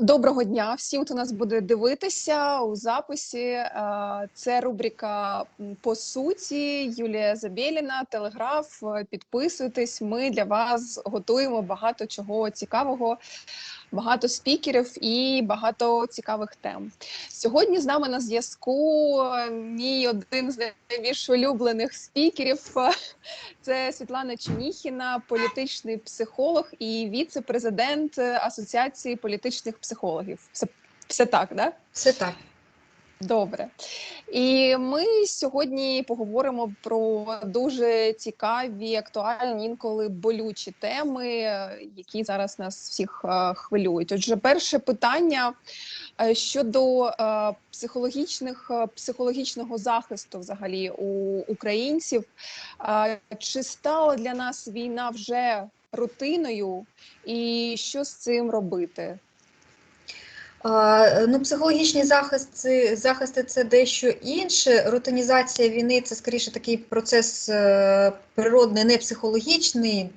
Доброго дня всім, хто нас буде дивитися у записі. Е, Це рубрика по суті. Юлія Забєліна, Телеграф. Е, Підписуйтесь. Ми для вас готуємо багато чого цікавого, багато спікерів і багато цікавих тем. Сьогодні з нами на зв'язку е, мій один з найбільш улюблених спікерів. е, Це Світлана Чиніхіна, політичний психолог і віце-президент Асоціації політичних психологів. Все, все так, да? Все так. Добре. І ми сьогодні поговоримо про дуже цікаві, актуальні, інколи болючі теми, які зараз нас всіх е, хвилюють. Отже, перше питання е, щодо е, психологічних психологічного захисту, взагалі, у українців. Чи стала для нас війна вже рутиною, і що з цим робити? Ну, психологічний захист, захисти це дещо інше. Рутинізація війни це скоріше такий процес е, природний, не психологічний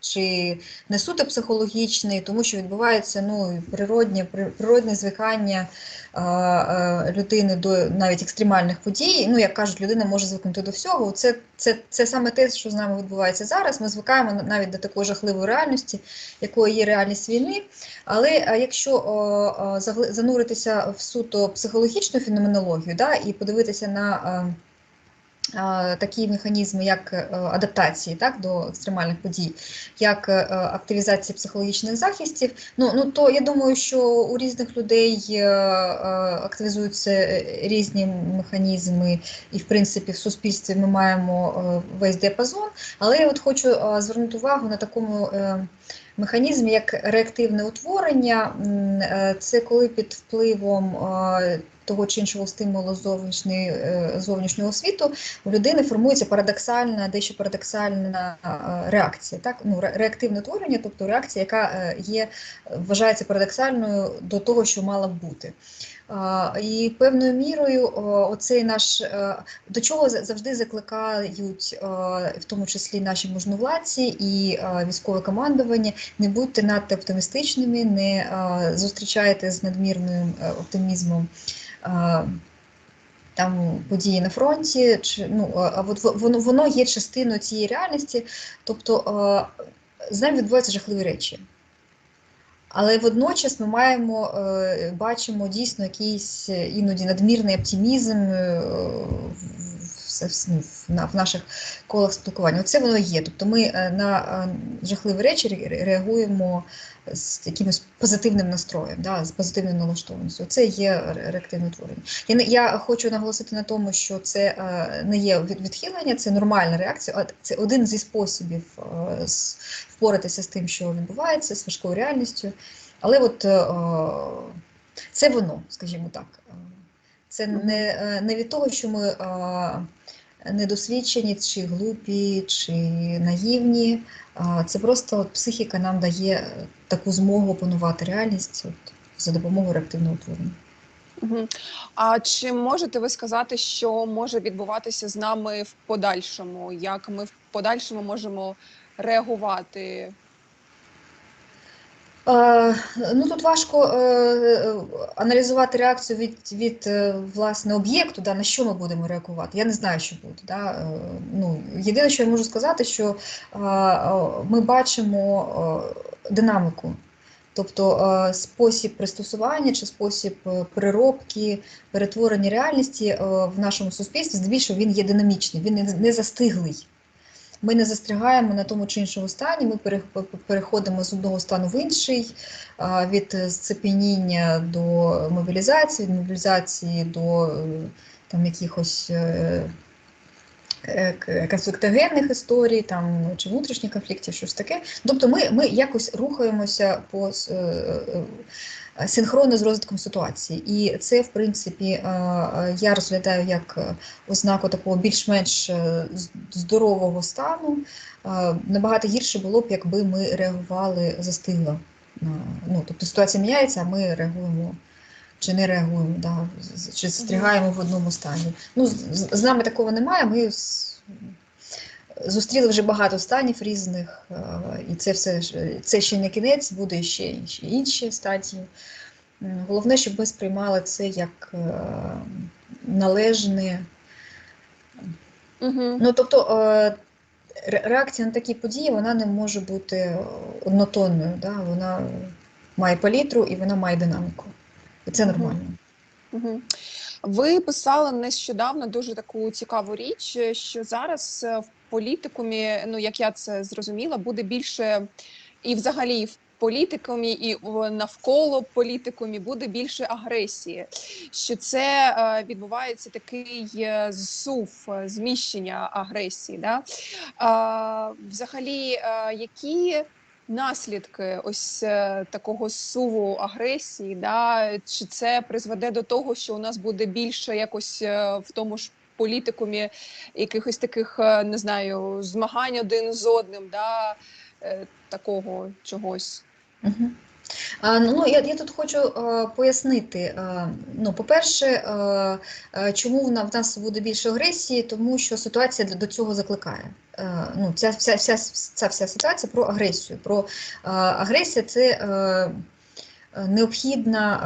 чи не суто психологічний, тому що відбувається ну, природнє, при- природне звикання а, а, людини до навіть екстремальних подій. Ну, як кажуть, людина може звикнути до всього. Це, це, це саме те, що з нами відбувається зараз. Ми звикаємо на- навіть до такої жахливої реальності, якою є реальність війни. Але якщо о, о, зануритися в суто психологічну феноменологію да, і подивитися на такі механізми, як е, адаптації так, до екстремальних подій, як е, активізація психологічних захистів, ну, ну то я думаю, що у різних людей е, е, активізуються е, різні механізми, і в принципі в суспільстві ми маємо е, весь діапазон. Але я от хочу е, звернути увагу на такому. е, Механізм як реактивне утворення, е, це коли під впливом е, того чи іншого стимулу е, зовнішнього світу у людини формується парадоксальна, дещо парадоксальна е, реакція. Так? Ну, ре- реактивне творення, тобто реакція, яка е, є, вважається парадоксальною до того, що мала б бути. І певною мірою оцей наш е, до чого за- завжди закликають, в тому числі наші можновладці і е, військове командування, не будьте надто оптимістичними, не е, зустрічайте з надмірним оптимізмом. Там події на фронті, чи ну а от воно воно є частиною цієї реальності, тобто з нами відбуваються жахливі речі. Але водночас ми маємо е, бачимо дійсно якийсь іноді надмірний оптимізм е, в- в, в, в, на- в наших колах спілкування. Оце воно є. Тобто ми е, на е, жахливі речі реагуємо з якимось позитивним настроєм, да, з позитивною налаштованістю. Це є реактивне творення. Я, я хочу наголосити на тому, що це е, не є відхилення, це нормальна реакція, а це один зі способів впоратися з тим, що відбувається, з важкою реальністю. Але от це воно, скажімо так. Це не, не від того, що ми е, недосвідчені, чи глупі, чи наївні. Це просто от психіка нам дає таку змогу опанувати реальність от, за допомогою реактивного творення. Мгм. А чи можете ви сказати, що може відбуватися з нами в подальшому? Як ми в подальшому можемо реагувати? Е, ну тут важко е, е, аналізувати реакцію від, від власне об'єкту, да, на що ми будемо реагувати. Я не знаю, що буде. Да. Ну, єдине, що я можу сказати, що ми бачимо динаміку. Тобто спосіб пристосування чи спосіб переробки, перетворення реальності в нашому суспільстві, здебільшого він є динамічний, він не застиглий. Ми не застрягаємо на тому чи іншому стані, ми переходимо з одного стану в інший, від зцепеніння до мобілізації, від мобілізації до е, там, якихось е, е, конфліктогенних історій, там, чи внутрішніх конфліктів, щось таке. Тобто ми, ми якось рухаємося по синхронно з розвитком ситуації. І це, в принципі, е, е, я розглядаю як е, ознаку такого більш-менш здорового стану. Набагато гірше було б, якби ми реагували застигло. Ну, тобто ситуація міняється, а ми реагуємо чи не реагуємо, да, чи застрягаємо в одному стані. Ну, з, з- нами такого немає. Ми зустріли вже багато станів різних, е, і це все це ще не кінець, буде ще інші, інші стадії. Головне, щоб ми сприймали це як е, належне. Угу. Ну, тобто, е, реакція на такі події вона не може бути однотонною. Да? Вона має палітру і вона має динаміку. І це нормально. Угу. Ви писали нещодавно дуже таку цікаву річ, що зараз в політикумі, ну як я це зрозуміла, буде більше і взагалі в політикумі, і навколо політикумі буде більше агресії. Що це е, відбувається такий е, зсув, е, зміщення агресії. Да? А, взагалі, е, які наслідки ось е, такого суву агресії, да? чи це призведе до того, що у нас буде більше якось е, в тому ж політикумі якихось таких, е, не знаю, змагань один з одним, да? е, такого чогось. Угу. Ну, я, я тут хочу е, пояснити. Е, ну, по-перше, е, е, чому в, нас буде більше агресії, тому що ситуація до цього закликає. Е, ну, ця, вся, вся, ця вся ситуація про агресію. Про е, агресія це е, необхідна,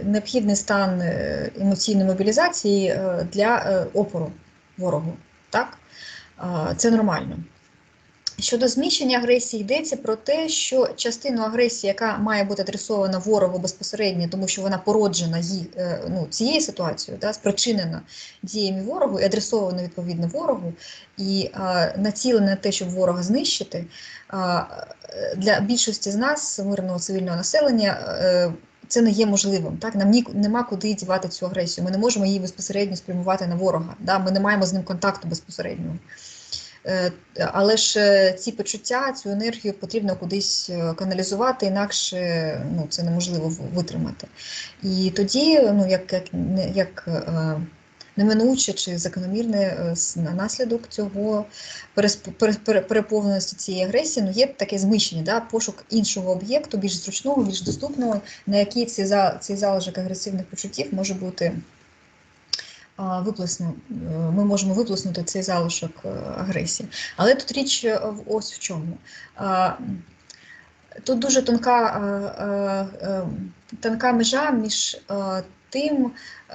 е, необхідний стан е, емоційної мобілізації е, для опору ворогу. Так? Це нормально. Щодо зміщення агресії, йдеться про те, що частину агресії, яка має бути адресована ворогу безпосередньо, тому що вона породжена їй, е, ну, цією ситуацією, да, спричинена діями ворогу і адресована відповідно ворогу, і е, націлена на те, щоб ворога знищити, е, для більшості з нас, мирного цивільного населення, е, це не є можливим. Так? Нам ні, нема куди дівати цю агресію. Ми не можемо її безпосередньо спрямувати на ворога. Да? Ми не маємо з ним контакту безпосереднього. Е, Але ж е, ці почуття, цю енергію потрібно кудись е, каналізувати, інакше ну, це неможливо витримати. І тоді, ну, як, як, як неминуче чи закономірне на- наслідок цього переповненості цієї агресії, ну, є таке зміщення, да, пошук іншого об'єкту, більш зручного, більш доступного, на який цей, цей залишок агресивних почуттів може бути виплесну, е, ми можемо виплеснути цей залишок е, агресії. Але тут річ е, ось в чому. Тут дуже тонка, тонка межа між тим,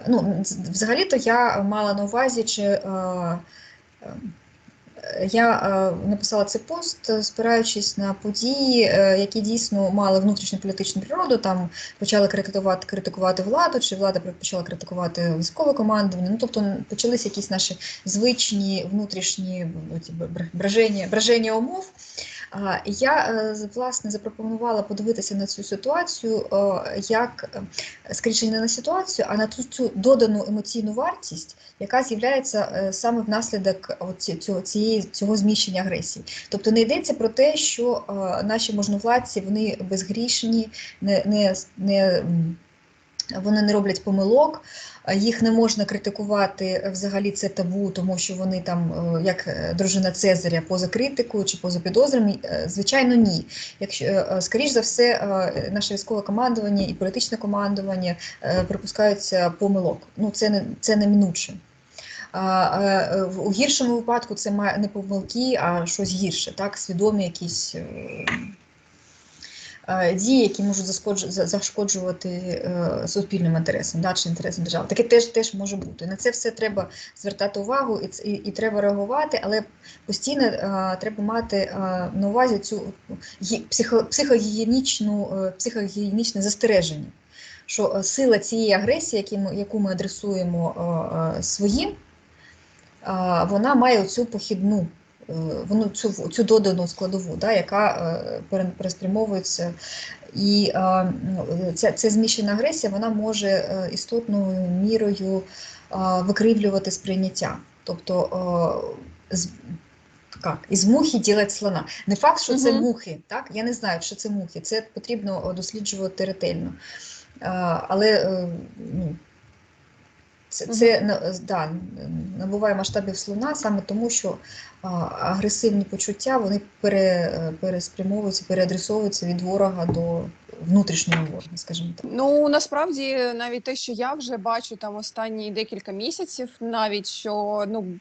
ну, взагалі-то я мала на увазі, чи я е, написала цей пост, спираючись на події, е, які дійсно мали внутрішню політичну природу. Там почали критикувати, критикувати владу, чи влада почала критикувати військове командування. Ну тобто почалися якісь наші звичні внутрішні бр- браження, браження умов. Я е, власне запропонувала подивитися на цю ситуацію е, як е, скоріше не на ситуацію, а на ту цю додану емоційну вартість, яка з'являється саме внаслідок цього цієї цього зміщення агресії. Тобто не йдеться про те, що наші можновладці вони безгрішні, не, не, не вони не роблять помилок, їх не можна критикувати е, взагалі це табу, тому що вони там, е, як е, дружина Цезаря, поза критикою чи поза підозрами. Звичайно, ні. Якщо скоріш за все, наше військове командування і політичне командування припускаються помилок. Ну це не це неминуче. У гіршому випадку це має не помилки, а щось гірше, так, свідомі якісь. Е, Дії, які можуть зашкоджу- зашкоджувати е, суспільним інтересам, да, чи інтересам держави. Таке теж, теж може бути. На це все треба звертати увагу і, і, і треба реагувати, але постійно е, треба мати е, на увазі цю психо, психогігієнічну, е, психогігієнічне застереження, що сила цієї агресії, які ми, яку ми адресуємо е, е, своїм, е, вона має цю похідну. Е, Воно цю цю додану складову, да, яка е, переспрямовується, і е, ну, ця, ця зміщена агресія вона може істотною мірою викривлювати сприйняття. Тобто з, як, із мухи ділять слона. Не факт, що це мухи, так? Я не знаю, що це мухи. Це потрібно досліджувати ретельно. Але ну, це, це да, набуває масштабів слона саме тому, що а, агресивні почуття вони пере, е, переспрямовуються, переадресовуються від ворога до внутрішнього ворога, скажімо так. Ну насправді навіть те, що я вже бачу там останні декілька місяців, навіть що ну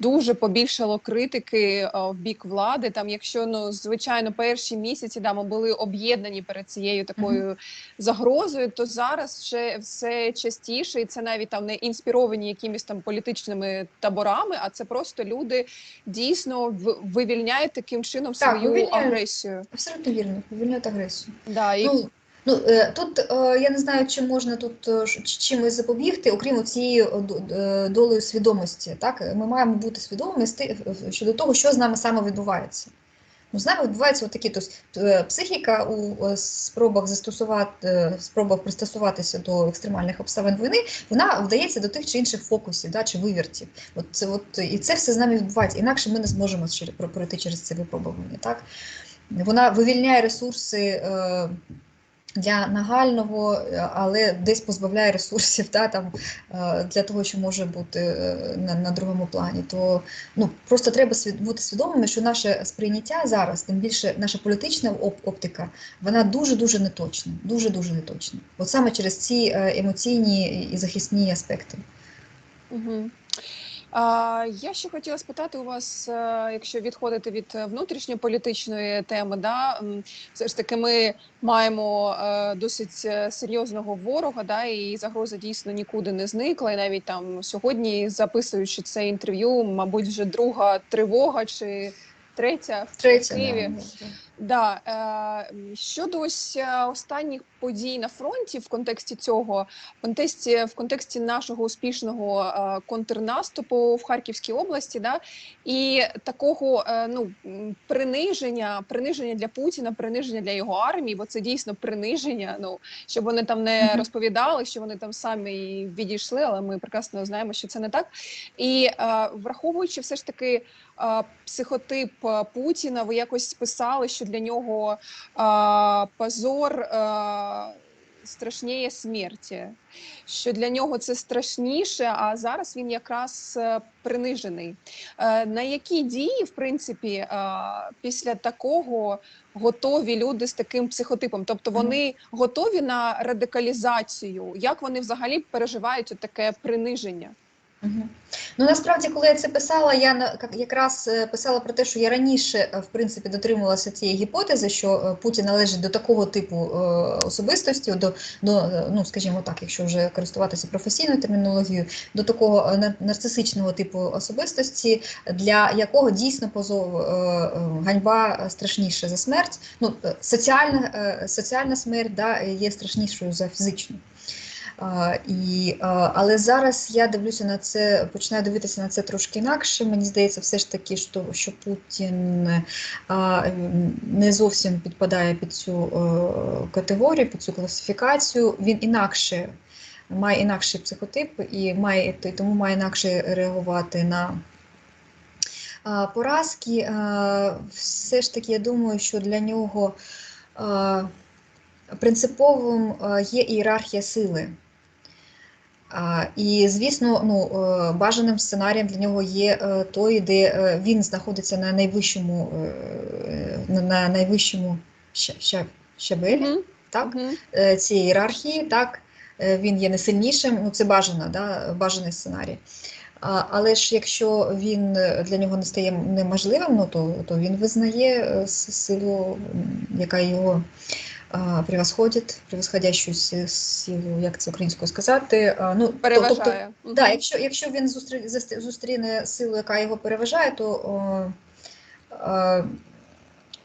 дуже побільшало критики е, в бік влади. Там, якщо ну звичайно, перші місяці да, ми були об'єднані перед цією такою загрозою, то зараз вже все частіше, і це навіть там не інспіровані якимись там політичними таборами, а це просто люди дійсно вивільняють таким чином Так, свою вивільняють. агресію. Абсолютно вірно, вивільняти агресію. Да, і Ну, ну е, тут е, я не знаю, чи можна тут е, чимось запобігти, окрім цієї долею свідомості. Так, ми маємо бути свідомими щодо того, що з нами саме відбувається. Ну, з нами відбуваються такі то психіка у спробах застосувати спробах пристосуватися до екстремальних обставин війни, вона вдається до тих чи інших фокусів, да, чи вивертів. От це от і це все з нами відбувається. Інакше ми не зможемо про- пройти через це випробування. Так вона вивільняє ресурси. Для нагального, е, але десь позбавляє ресурсів та, там, е, для того, що може бути е, на, на другому плані. То ну, просто треба бути свідомими, що наше сприйняття зараз, тим більше наша політична оп- оптика, вона дуже-дуже неточна. Дуже-дуже неточна. От саме через ці емоційні і захисні аспекти. Угу. Я ще хотіла спитати у вас, е, якщо відходити від е, внутрішньополітичної теми, да, все ж таки ми маємо е, досить серйозного ворога, да, і загроза дійсно нікуди не зникла. І навіть там сьогодні, записуючи це інтерв'ю, мабуть, вже друга тривога чи третя в Києві. да. Щодо ось останніх подій на фронті в контексті цього, в контексті в контексті нашого успішного е, контрнаступу в Харківській області, да, і такого е, ну приниження, приниження для Путіна, приниження для його армії, бо це дійсно приниження. Ну щоб вони там не розповідали, що вони там самі відійшли, але ми прекрасно знаємо, що це не так. І е, враховуючи все ж таки психотип Путіна, ви якось писали, що для нього е, позор страшніє смерті, що для нього це страшніше, а зараз він якраз е, принижений. Е, на які дії, в принципі, е, після такого готові люди з таким психотипом? Тобто вони готові на радикалізацію? Як вони взагалі переживають таке приниження? Ну насправді, коли я це писала, я якраз е, писала про те, що я раніше е, в принципі дотримувалася цієї гіпотези, що е, Путін належить до такого типу особистості, до, до ну скажімо так, якщо вже користуватися професійною термінологією, до такого нарцисичного типу особистості, для якого дійсно позов ганьба страшніша за смерть. Ну соціальна, соціальна смерть да, є страшнішою за фізичну. І, але зараз я дивлюся на це, починаю дивитися на це трошки інакше. Мені здається, все ж таки, що, що Путін не зовсім підпадає під цю е, категорію, під цю класифікацію. Він інакше має інакший психотип і має і тому має інакше реагувати на. Поразки, все ж таки, я думаю, що для нього принциповим є ієрархія сили. І, звісно, ну, е, бажаним сценарієм для нього є е, той, де е, він знаходиться на найвищому, на- на найвищому ща- ща- щабелі так, мгм. е, цієї ієрархії, так, він є не сильнішим, ну це бажано, да, бажаний сценарій. Але ж якщо він для нього не стає неможливим, ну то, то він визнає силу, яка його превосходить, превосходящу силу, як це українською сказати. Ну, то- тобто, Переважає. Мгм. Да, якщо, якщо він зустрі, зустрі- зустріне силу, яка його переважає, то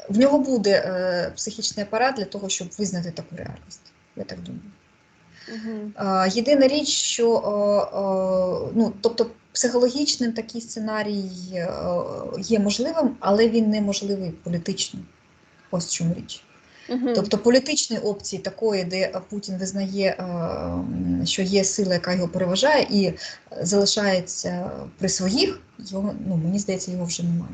в нього буде е, психічний апарат для того, щоб визнати таку реальність. Я так думаю. Е, Єдина річ, що ну, тобто психологічним такий сценарій е, є можливим, але він неможливий політично. Ось в чому річ. Мгм. Тобто політичної опції такої, де Путін визнає, е, що є сила, яка його переважає, і залишається при своїх, його, ну, мені здається, його вже немає.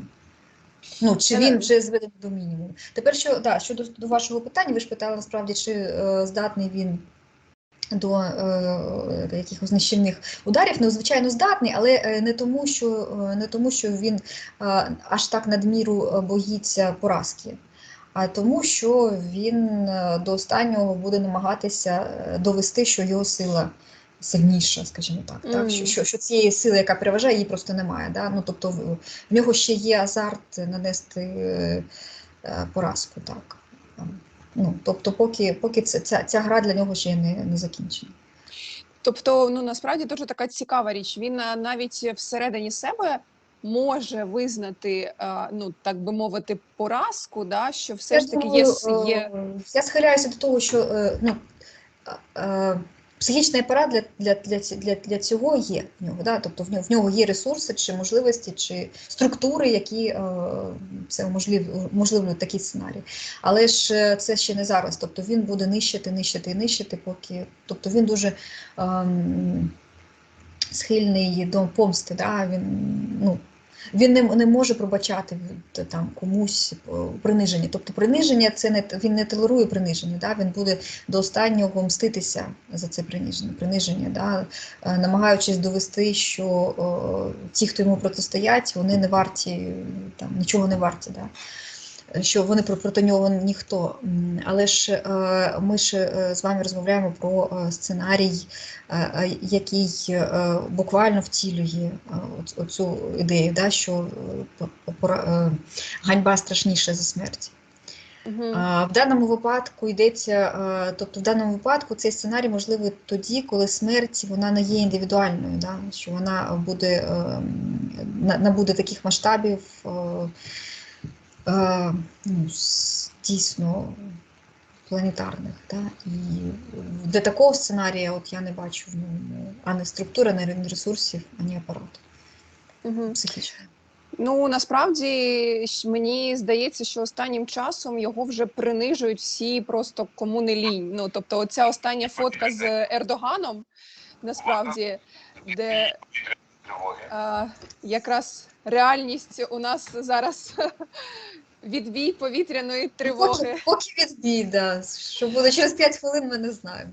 Ну, чи він вже зведений до мінімуму. Тепер що, да, щодо до вашого питання, ви ж питали насправді, чи е, здатний він до е, якихось нищівних ударів. Ну, звичайно, здатний, але е, не тому, що, е, не тому, що він е, аж так надміру е, боїться поразки а тому, що він е, до останнього буде намагатися е, довести, що його сила сильніша, скажімо так. так? Що, що, що цієї сили, яка переважає, її просто немає. Да? Ну, тобто в, в нього ще є азарт нанести е, е, поразку. Так? Ну, тобто, поки, поки це, ця, ця гра для нього ще не, не закінчена. Тобто, ну насправді дуже така цікава річ. Він навіть всередині себе може визнати, е, ну так би мовити, поразку, да, що все Я ж таки є, думаю, с- є е, Я схиляюся до того, що е, ну, е, е, психічний апарат для, для, для, для, для цього є в нього. Да? Тобто в нього, в нього є ресурси, чи можливості, чи структури, які е, це можлив, можливо такий сценарій. Але ж е, це ще не зараз. Тобто він буде нищити, нищити і нищити, поки. Тобто він дуже. ем, Схильний до помсти, да? він, ну, він не, не може пробачати е, там комусь е, приниження. Тобто приниження це не він не толерує приниження. Да? Він буде до останнього мститися за це приниження, приниження, да? е, намагаючись довести, що е, ті, хто йому протистоять, вони не варті там нічого не варті. Да? Що вони про- проти нього ніхто. Але ж е, ми ж е, з вами розмовляємо про е, сценарій, який буквально втілює оцю ідею, да, що ганьба страшніша за смерть. В даному випадку йдеться, тобто в даному випадку цей сценарій можливий тоді, коли смерть вона не є індивідуальною, да? що вона буде набуде таких масштабів ну, дійсно планетарних. Да? І для такого сценарія от я не бачу в ньому ані структури, ані ресурсів, ані апарату Мгм. психічного. Ну насправді мені здається, що останнім часом його вже принижують всі просто кому не лінь. Ну тобто, оця остання фотка з Ердоганом, насправді, де е, якраз реальність у нас зараз відбій повітряної тривоги. Поки, поки відбій, да. що буде через 5 хвилин, ми не знаємо.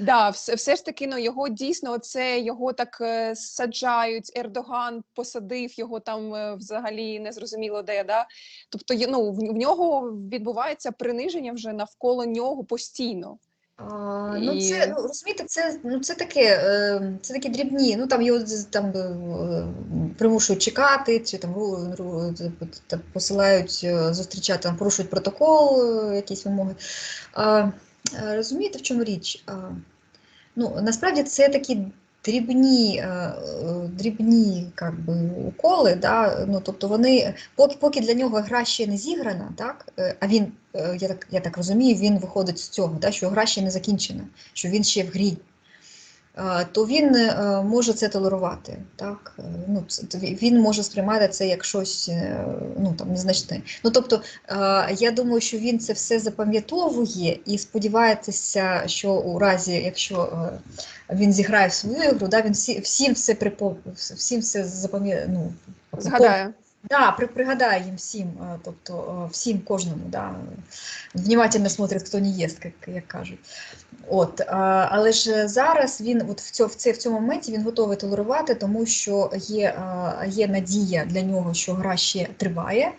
Да, все, все ж таки, ну його дійсно, це його так е, саджають. Ердоган посадив його там е, взагалі незрозуміло де. Да? Тобто, ну, в, в нього відбувається приниження вже навколо нього постійно. А, ну, це, ну, розумієте, це, ну, це таке, е, це такі дрібні, ну, там його там, е, примушують чекати, чи там посилають е, зустрічати, там, порушують протокол, е, якісь вимоги. А, розумієте, в чому річ? А, ну, насправді це такі дрібні, е, дрібні как би, уколи, да? ну, тобто вони, поки, поки для нього гра ще не зіграна, так? е, а він, е, я так, я так розумію, він виходить з цього, да? що гра ще не закінчена, що він ще в грі. Е, То він е, може це толерувати, так? Е, Ну, він- може сприймати це як щось ну, там, незначне. Ну, тобто, я думаю, що він це все запам'ятовує і сподівається, що у разі, якщо він зіграє в свою ігру, да, він всі, всім все припом... всім все запам'ятає. Ну, Згадаю. Да, при, пригадає їм всім, е, тобто е, всім кожному, да, внимательно смотрить, хто не їсть, як, як кажуть. От, е, але ж зараз він от в, цьому, в, цьому моменті він готовий толерувати, тому що є, є надія для нього, що гра ще триває,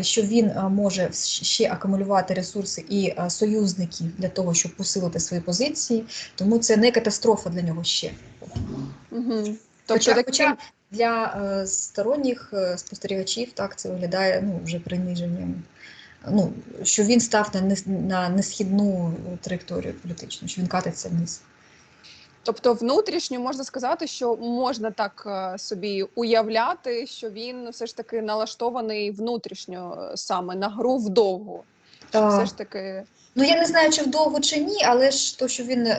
що він може ще акумулювати ресурси і союзників для того, щоб посилити свої позиції. Тому це не катастрофа для нього ще. Угу. Тобто, Хоча, хоча для е, сторонніх е, спостерігачів так це виглядає ну, вже приниженням. Ну, що він став на, на несхідну траєкторію політичну, що він катиться вниз. тобто, внутрішньо можна сказати, що можна так е, собі уявляти, що він все ж таки налаштований внутрішньо е, саме на гру вдовгу. Що Так. все ж таки. Ну я не знаю, чи вдовго чи ні, але ж то, що він е,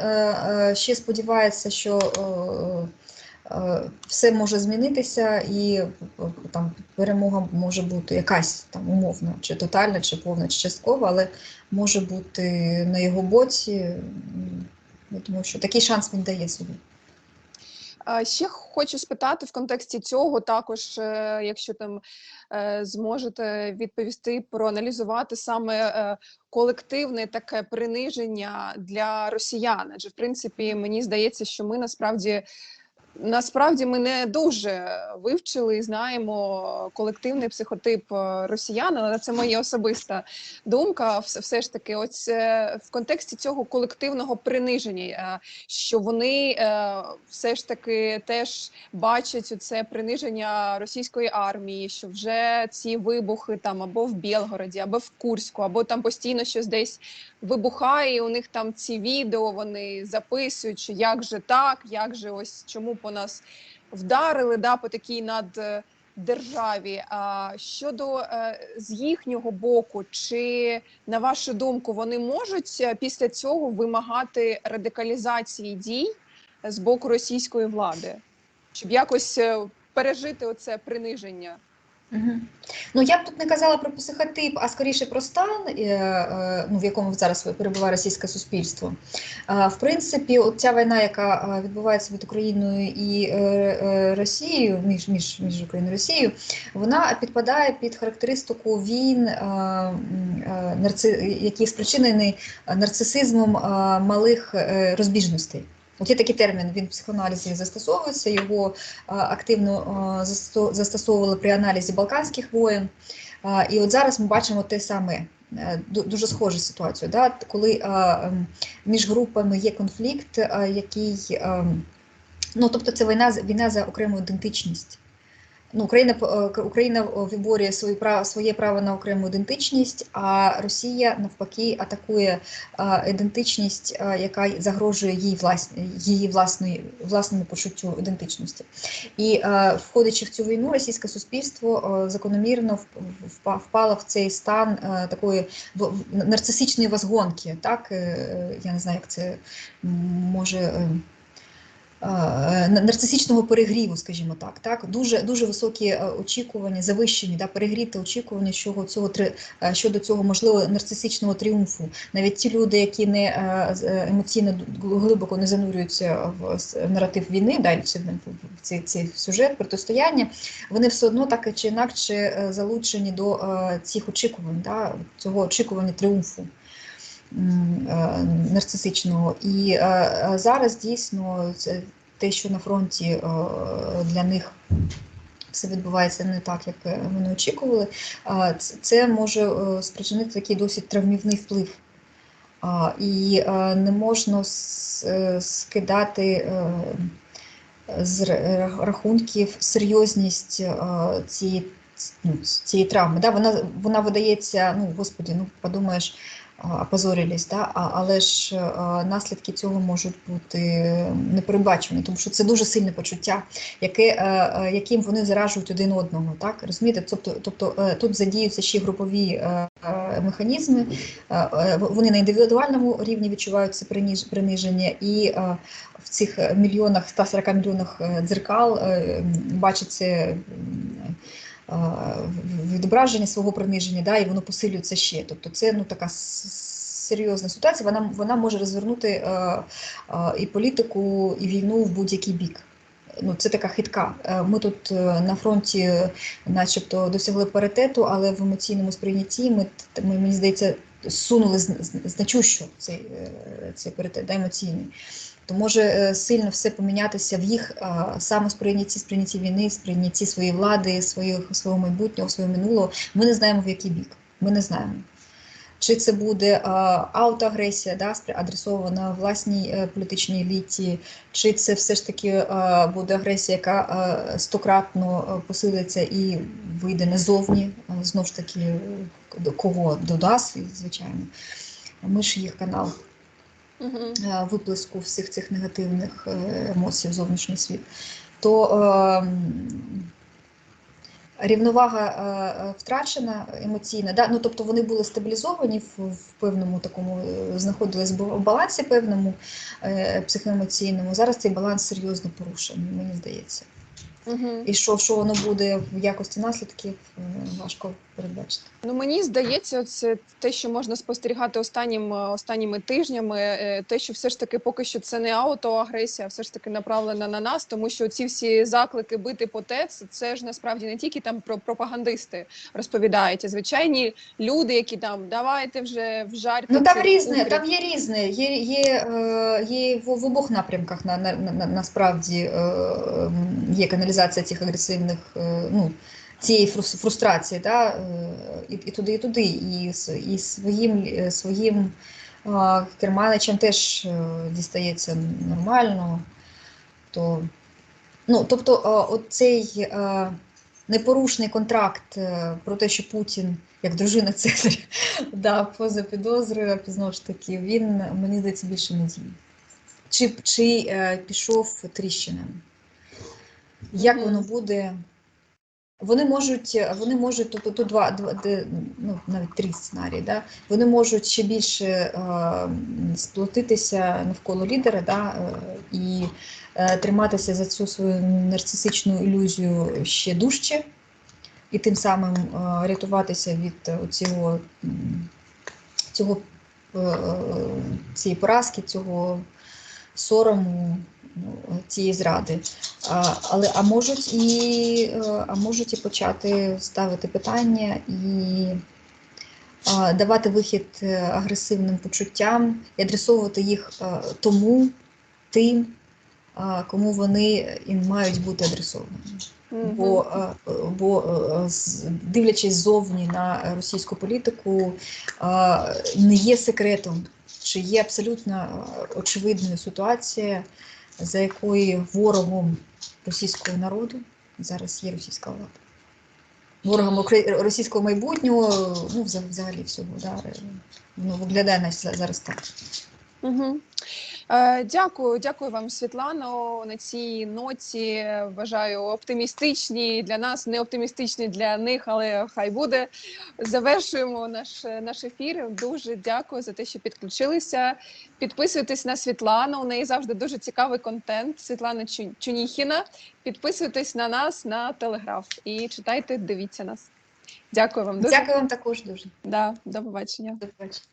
е, ще сподівається, що е, е, все може змінитися, і е, там перемога може бути якась там умовна, чи тотальна, чи повна, чи часткова, але може бути на його боці. Я думаю, що такий шанс він дає собі. Ще хочу спитати в контексті цього, також, е, якщо там е, зможете відповісти, проаналізувати саме е, колективне таке приниження для росіян. Адже в принципі мені здається, що ми насправді насправді ми не дуже вивчили і знаємо колективний психотип е, росіян, але це моя особиста думка. Все, ж таки, ось е, в контексті цього колективного приниження, е, що вони все ж таки теж бачать це приниження російської армії, що вже ці вибухи там або в Білгороді, або в Курську, або там постійно щось десь вибухає. і У них там ці відео вони записують, що як же так, як же ось чому по нас вдарили да, по такій над. Державі, а щодо е, з їхнього боку, чи на вашу думку вони можуть е, після цього вимагати радикалізації дій з боку російської влади, щоб якось е, пережити оце приниження? Ну, я б тут не казала про психотип, а скоріше про стан, е, е, ну, в якому зараз перебуває російське суспільство. Е, В принципі, от ця війна, яка відбувається між Україною і Росією, між, між, між Україною і Росією, вона підпадає під характеристику війн, які спричинені нарцисизмом малих розбіжностей. От є такий термін, він в психоаналізі застосовується, його активно застосовували при аналізі Балканських воєн. І от зараз ми бачимо те саме. е, Дуже схожу ситуацію, да? коли між групами є конфлікт, який ем, ну тобто це війна війна за окрему ідентичність. Ну, Україна е, Україна виборює свої право своє право на окрему ідентичність, а Росія навпаки атакує ідентичність, яка загрожує їй влас, її власної власному почуттю ідентичності. І е, входячи в цю війну, російське суспільство е, закономірно впало в цей стан е, такої нарцисичної возгонки. Так Е, я не знаю, як це може. Е, на- нарцисичного перегріву, скажімо так, так дуже дуже високі е, очікування, завищені, да, перегріти очікування щодо цього е, щодо цього можливо нарцисичного тріумфу. Навіть ті люди, які не емоційно глибоко не занурюються в наратив війни, далі в цей, цей сюжет протистояння, вони все одно так чи інакше залучені до цих очікувань, да, цього очікування тріумфу нарцисичного. І е, е, зараз дійсно те, що на фронті е, для них все відбувається не так, як е, вони очікували. Це може е, спричинити такий досить травмівний вплив. І е, не можна е, скидати е, з рахунків серйозність е, цієї, ну, цієї травми. Вона, вона видається, ну, господи, ну подумаєш, опозорились, да? але ж е, наслідки цього можуть бути непередбачені, тому що це дуже сильне почуття, яке, е, е, яким вони заражують один одного. Так? Розумієте? Тобто, тобто тут задіються ще групові механізми, вони на індивідуальному рівні відчувають це приниження, і в цих мільйонах, 140 мільйонах дзеркал м, е, відображення свого приниження, да, і воно посилюється ще. Тобто це ну, така серйозна ситуація, вона, вона може розвернути е, е, і політику, і війну в будь-який бік. Ну, це така хитка. Ми тут на фронті, начебто, досягли паритету, але в емоційному сприйнятті ми, мені здається, сунули зн- зн- значущо цей, цей паритет да, емоційний. То може е, сильно все помінятися в їх самосприйнятті, сприйнятті війни, сприйнятті своєї влади, своїх, свого майбутнього, свого минулого. Ми не знаємо в який бік. Ми не знаємо. Чи це буде аутоагресія, да, адресована власній е, політичній еліті, чи це все ж таки буде агресія, яка стократно е, посилиться і вийде назовні, знову ж таки, до кого до нас, звичайно. Ми ж їх канал виплеску всіх цих негативних е, емоцій в зовнішній світ, то е, рівновага е, е, втрачена емоційна. Да? Ну, тобто вони були стабілізовані в, певному такому, е, знаходились в балансі певному е, психоемоційному. Зараз цей баланс серйозно порушений, мені здається. Мгм. І що, що воно буде в якості наслідків, е, важко передбачити. Ну мені здається, це те, що можна спостерігати останнім е, останніми тижнями. е, Те, що все ж таки поки що це не аутоагресія, а все ж таки направлена на нас, тому що ці всі заклики бити по ТЕЦ, це ж насправді не тільки там про пропагандисти розповідають, а звичайні люди, які там давайте вже вжарте. Ну там різне, угрів». там є різне. Є, є, є в, в обох напрямках на, на, на, насправді е, є каналізація цих агресивних, е, ну, цієї фрустрації, да, і, і туди, і туди. І, і своїм, е, своїм керманичам теж дістається нормально. То, ну, тобто, е, от цей е, непорушний контракт е, про те, що Путін, як дружина Цезаря, да, поза підозрою, знову ж таки, він, мені здається, більше не діє. Чи, чи пішов тріщинами? Як воно буде? Вони можуть, вони можуть, тобто тут два, два де, ну, навіть три сценарії, да? вони можуть ще більше е, сплотитися навколо лідера да? е, і е, триматися за цю свою нарцисичну ілюзію ще дужче, і тим самим е, рятуватися від е, цього, цього е, е, цієї поразки, цього сорому, цієї зради. А, але а можуть і е, а можуть і почати ставити питання і а, давати вихід е, агресивним почуттям і адресовувати їх е, тому, тим, а, кому вони і мають бути адресовані. Мгм. Бо, бо дивлячись ззовні на російську політику, не є секретом, чи є абсолютно очевидною ситуація, за якою ворогом російського народу зараз є російська влада. Ворогом російського майбутнього, ну взагалі всього, да, ну, виглядає зараз так. Угу. Е, дякую, дякую вам, Світлано. На цій ноті вважаю оптимістичні для нас, не оптимістичні для них, але хай буде. Завершуємо наш, наш ефір. Дуже дякую за те, що підключилися. Підписуйтесь на Світлану. У неї завжди дуже цікавий контент. Світлана Чуніхіна. Підписуйтесь на нас на телеграф і читайте, дивіться нас. Дякую вам дуже. Дякую вам також дуже. Да, до побачення. До побачення.